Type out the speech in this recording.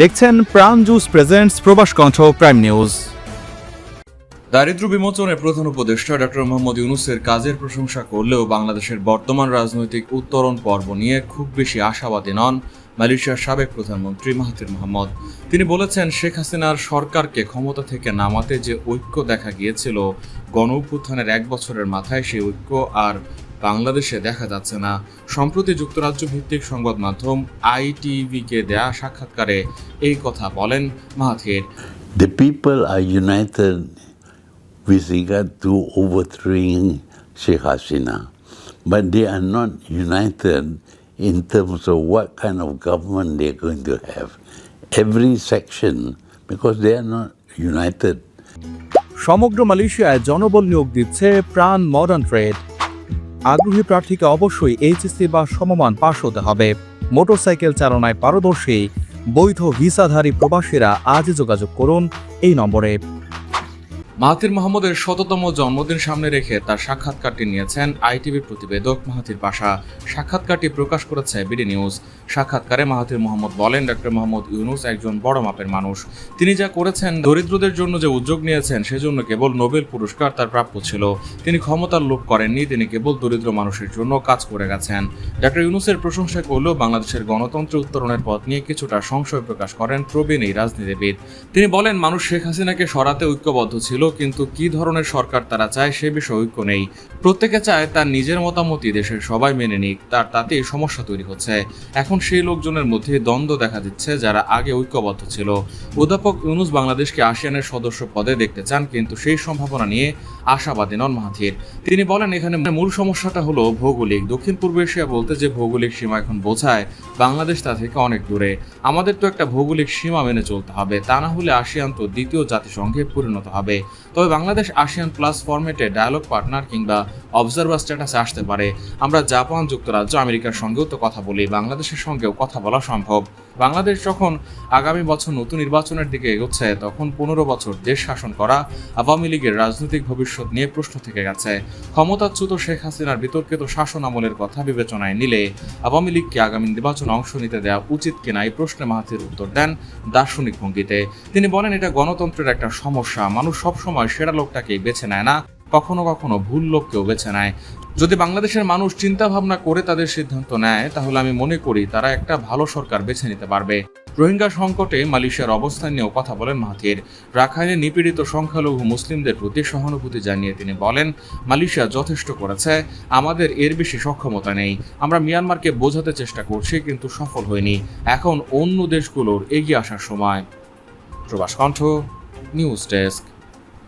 দেখছেন প্রাণ juice presents প্রবাস কণ্ঠ প্রাইম নিউজ দারিদ্র বিমোচনের প্রধান উপদেষ্টা ডক্টর মোহাম্মদ ইউনুসের কাজের প্রশংসা করলেও বাংলাদেশের বর্তমান রাজনৈতিক উত্তরণ পর্ব নিয়ে খুব বেশি আশাবাদী নন মালয়েশিয়ার সাবেক প্রধানমন্ত্রী মাহাথির মোহাম্মদ। তিনি বলেছেন, শেখ হাসিনার সরকারকে ক্ষমতা থেকে নামাতে যে ঐক্য দেখা গিয়েছিল গণ এক বছরের মাথায় সেই ঐক্য আর বাংলাদেশে দেখা যাচ্ছে না। সম্প্রতি যুক্তরাজ্য ভিত্তিক সংবাদ মাধ্যম আইটিভিকে দেয়া সাক্ষাৎকারে এই কথা বলেন Mahathir. The people are united with regard to overthrowing Sheikh Hasina but they are not united in terms of what kind of government they going to have every section because they are not united সমগ্র মালয়েশিয়ায় জনবল নিয়োগ দিচ্ছে প্রাণ modern trade আগ্রহী প্রার্থীকে অবশ্যই HSC বা সমমান পাশ হতে হবে। মোটরসাইকেল চালনায় পারদর্শী, বৈধ ভিসাধারী প্রবাসীরা আজই যোগাযোগ করুন এই নম্বরে। মাহাতির মাহমুদের শততম জন্মদিন সামনে রেখে তার সাক্ষাৎকারটি নিয়েছেন আইটিভি প্রতিবেদক মাহাতির পাশা। সাক্ষাৎকারটি প্রকাশ করেছে বিডি নিউজ। সাক্ষাৎকারে মাহাথির মোহাম্মদ বলেন ডক্টর মোহাম্মদ ইউনুস একজন বড় মাপের মানুষ। তিনি যা করেছেন, দরিদ্রদের জন্য যে উদ্যোগ নিয়েছেন, সেজন্য কেবল নোবেল পুরস্কার তার প্রাপ্য ছিল। তিনি ক্ষমতার লোভ করেননি, তিনি কেবল দরিদ্র মানুষের জন্য কাজ করে গেছেন। ডক্টর ইউনুসের প্রশংসা করলেও বাংলাদেশের গণতন্ত্র উত্তরণের পথ নিয়ে কিছুটা সংশয় প্রকাশ করেন প্রবীণ এই রাজনীতিবিদ। তিনি বলেন, মানুষ শেখ হাসিনাকে সরাতে ঐক্যবদ্ধ ছিল, কিন্তু কি ধরনের সরকার তারা চায় সে বিষয়ে ঐক্য নেই। প্রত্যেকে চায় তার নিজের মতামতই দেশের সবাই মেনে নিক, তার তাতেই সমস্যা তৈরি হচ্ছে। এখন সেই লোকজনের মধ্যে দ্বন্দ্ব দেখা দিচ্ছে যারা আগে ঐক্যবদ্ধ ছিল। অধ্যাপক ইউনুস বাংলাদেশকে আসিয়ানের সদস্য পদে দেখতে চান, কিন্তু সেই সম্ভাবনা নিয়ে আশাবাদী নন মাহাথির। তিনি বলেন, এখানে মূল সমস্যাটা হলো ভৌগোলিক। দক্ষিণ পূর্ব এশিয়া বলতে যে ভৌগোলিক সীমা এখন বোঝায়, বাংলাদেশ তা থেকে অনেক দূরে। আমাদের তো একটা ভৌগোলিক সীমা মেনে চলতে হবে, তা না হলে আসিয়ান তো দ্বিতীয় জাতিসংঘে পরিণত হবে। তবে বাংলাদেশ আসিয়ান প্লাস ফরম্যাটে ডায়ালগ পার্টনার কিংবা অবজারভার স্ট্যাটাসে আসতে পারে। আমরা জাপান যুক্তরাজ্য, আমেরিকার সঙ্গেও তো কথা বলি, বাংলাদেশের সঙ্গেও কথা বলা সম্ভব। বাংলাদেশ যখন আগামী বছর নতুন নির্বাচনের দিকে এগোচ্ছে, তখন পনেরো বছর দেশ শাসন করা আওয়ামী লীগের রাজনৈতিক ভবিষ্যৎ নিয়ে প্রশ্ন থেকে গেছে। ক্ষমতাচ্যুত শেখ হাসিনার বিতর্কিত শাসন আমলের কথা বিবেচনায় নিলে আওয়ামী লীগকে আগামী নির্বাচনে অংশ নিতে দেওয়া উচিত কিনা এই প্রশ্নে মাহাতির উত্তর দেন দার্শনিক ভঙ্গিতে। তিনি বলেন, এটা গণতন্ত্রের একটা সমস্যা। মানুষ সবসময় সেরা লোকটাকেই বেছে নেয় না। কখনো কখনো ভুল লোককেও বেছে নেয়। যদি বাংলাদেশের মানুষ চিন্তা ভাবনা করে তাদের সিদ্ধান্ত নেয়, তাহলে আমি মনে করি তারা একটা ভালো সরকার বেছে নিতে পারবে। রোহিঙ্গা সংকটে মালয়েশিয়ার অবস্থান নিয়েও কথা বলেন মাহাথির। রাখাইনে নিপীড়িত সংখ্যালঘু মুসলিমদের প্রতি সহানুভূতি জানিয়ে তিনি বলেন, মালয়েশিয়া যথেষ্ট করেছে, আমাদের এর বেশি সক্ষমতা নেই। আমরা মিয়ানমারকে বোঝাতে চেষ্টা করছি, কিন্তু সফল হয়নি এখন অন্য দেশগুলোর এগিয়ে আসার সময়। প্রবাস কণ্ঠ, নিউজ ডেস্ক।